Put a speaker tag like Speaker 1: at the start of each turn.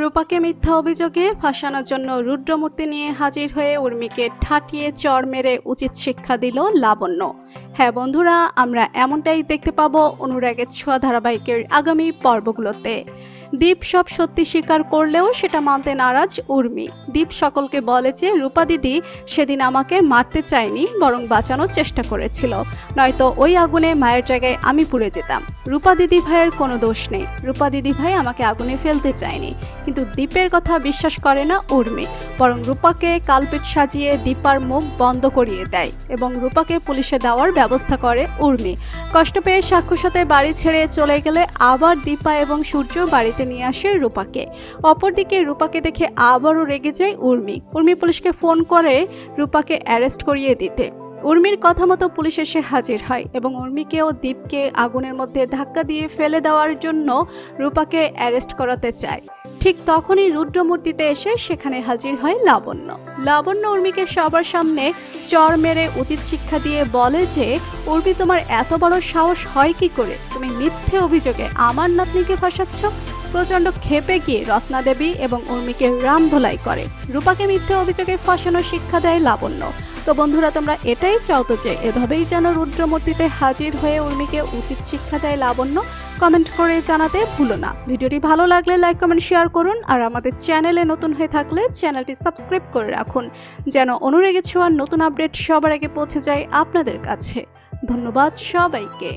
Speaker 1: রূপাকে মিথ্যা অভিযোগে ফাঁসানোর জন্য রুদ্রমূর্তি নিয়ে হাজির হয়ে উর্মিকে ঠাটিয়ে চর মেরে উচিত শিক্ষা দিল লাবণ্য। হ্যাঁ বন্ধুরা, আমরা এমনটাই দেখতে পাবো অনুরাগের ছোঁয়া ধারাবাহিকের আগামী পর্বগুলোতে। দীপ সব সত্যি স্বীকার করলেও সেটা মানতে নারাজ উর্মি। দীপ সকলকে বলে যে, রূপা দিদি সেদিন আমাকে মারতে চায়নি, বরং বাঁচানোর চেষ্টা করেছিল। নয়তো ওই আগুনে মায়ের জায়গায় আমি পুড়ে যেতাম। রূপা দিদি ভাইয়ের কোনো দোষ নেই। রূপা দিদি ভাই আমাকে আগুনে ফেলতে চায়নি। কিন্তু দীপের কথা বিশ্বাস করে না উর্মি। বরং রূপাকে কালপেট সাজিয়ে দীপার মুখ বন্ধ করিয়ে দেয় এবং রূপাকে পুলিশে দেওয়ার ব্যবস্থা করে উর্মি। কষ্ট পেয়ে সাক্ষুষতে বাড়ি ছেড়ে চলে গেলে আবার দীপা এবং সূর্য বাড়িতে নিয়ে আসে রূপাকে। অপরদিকে রূপাকে দেখে আবারও রেগে যায় উর্মি। উর্মি পুলিশকে ফোন করে রূপাকে অ্যারেস্ট করিয়ে দিতে। উর্মির কথা মতো পুলিশ এসে হাজির হয় এবং উর্মিকে ও দীপকে আগুনের মধ্যে ধাক্কা দিয়ে ফেলে দেওয়ার জন্য রূপাকে অ্যারেস্ট করাতে চায়। ঠিক তখনই রুদ্রমূর্তিতে এসে সেখানে হাজির হয় লাবণ্য। লাবণ্য উর্মিকে সবার সামনে চর মেরে উচিত শিক্ষা দিয়ে বলে যে, উর্মি, তোমার এত বড় সাহস হয় কি করে? তুমি মিথ্যে অভিযোগে আমার নাতনিকে ফাঁসাচ্ছ? প্রচণ্ড ক্ষেপে গিয়ে রত্না দেবী এবং উর্মিকে রাম ধোলাই করে। রূপাকে মিথ্যে অভিযোগে ফাঁসানোর শিক্ষা দেয় লাবণ্য। তো বন্ধুরা, তোমরা এটাই চাও তো যে এভাবেই যেন রুদ্রমূর্তিতে হাজির হয়ে উর্মিকে উচিত শিক্ষা দেয় লাবণ্য কমেন্ট করে জানাতে ভুলো না। ভিডিওটি ভালো লাগলে লাইক কমেন্ট শেয়ার করুন আর আমাদের চ্যানেলে নতুন হয়ে থাকলে চ্যানেলটি সাবস্ক্রাইব করে রাখুন, যেন অনুরেগে ছোঁয়ার নতুন আপডেট সবার আগে পৌঁছে যায় আপনাদের কাছে। ধন্যবাদ সবাইকে।